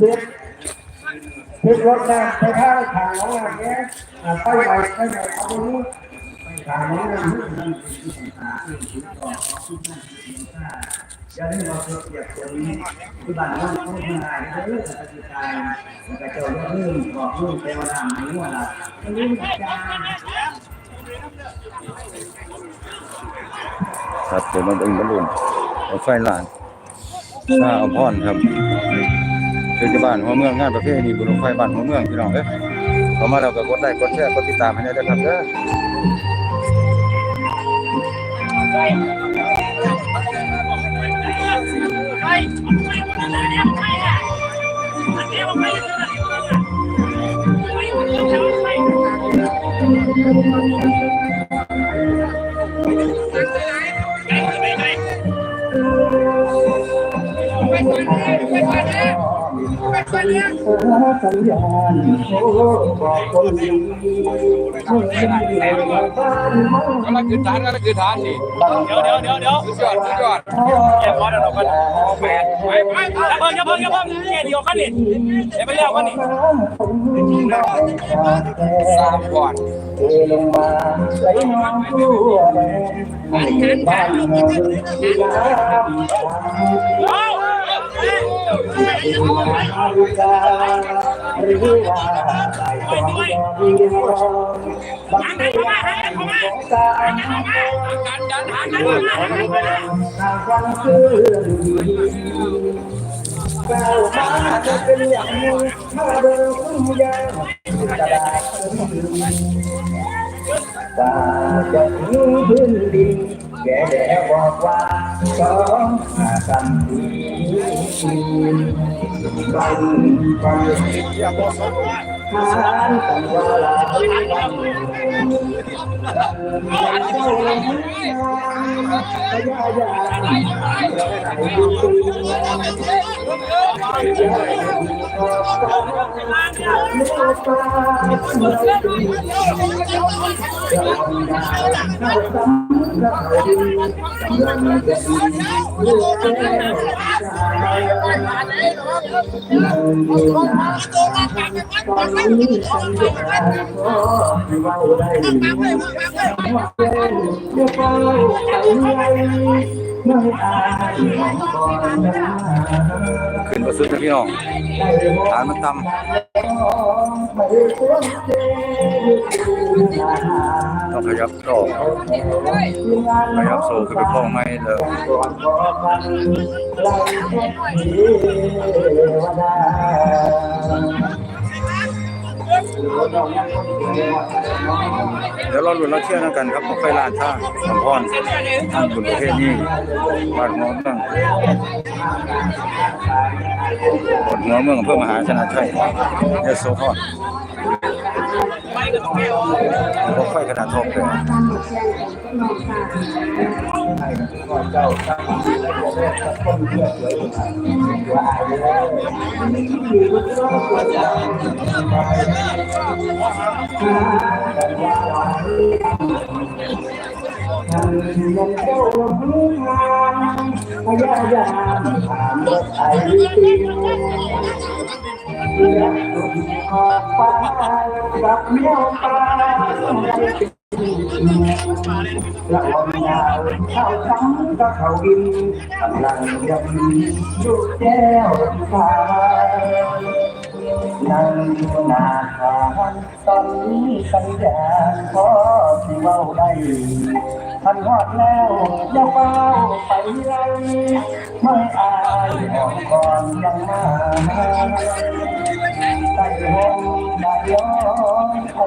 คิดคิดรถนะไปท่าทางของงานเนี้ยไปไปไปไปเอาตรงนี้ทางของงานอย่าได้มาเปรียบตรงนี้ที่บ้านเราไม่ได้ง่ายเลยเรื่องการจัดการมันก็จะเรื่องบอกเรื่องเทวดาไหนว่าล่ะเรื่องการครับเดี๋ยวมาเบิ่งบอลลูนรถไฟลานชาอภรครับ เทศบาลหัวเมืองงานประเภทนี้บุญรถไฟบ้านหัวเมืองพี่น้องเอ้ยเข้ามาแล้วก็กดไลค์กดแชร์กดติดตามให้ได้ด้วยครับเด้อ สัญญาณโอ้บอกคนดีไม่ได้บ้านมองกำลังขึ้นฐานกำลังขึ้นฐานนี่เดี๋ยวเดี๋ยวเดี๋ยวเดี๋ยวสุดยอดสุดยอดแกพอเดี๋ยวเรากันแปดไปไปอย่าเพิ่งอย่าเพิ่งอย่าเพิ่งแกเดียวกันนี่เดี๋ยวไปเลี้ยวกันนี่สามก่อนเทลงมาไหลนองทั่วแดนบ้านเมือาหรือว่าหลายสองยอมเดียวบ ก้าวมาจะเป็นอย่างนี้มาเดินยังกระดาษว่าจะถึงพื้นดิน แกแล้วบอกว่าสองหากันดีกันไปทานกันว่าลาเจ้าลงพยายามตอนนี้สัญญาก็เว้าได้ว่าเป็นปไว้ไม่อายก่อนนะสุดนะพี่น้องฐานมันต่ำ ต้องขยับต่อขยับโซ่ขึ้นไปคล้องไม่เด้อ เดี๋ยวเราลุ้นเราเชื่อกันครับไฟลานท่าลำพอนทางบุญประเภทนี้บ้านหัวเมืองบนหัวเมืองอำเภอมหาชนะชัยยโสธรรถ ไฟขนาดทบเลยพยายามถามรถไอติมและลุกออกไปกับเมียวปลา ละวันยาวเข้าทั้งก็เขากินกำลังยังดูแก้วตานั่งอยู่หน้าทางตอนนี้สัญญาขอที่เว้าได้ทันฮอดแล้วอย่าเฝ้าไปเลยไม่อายออกก่อนยังมาได้ห้องได้ย้อน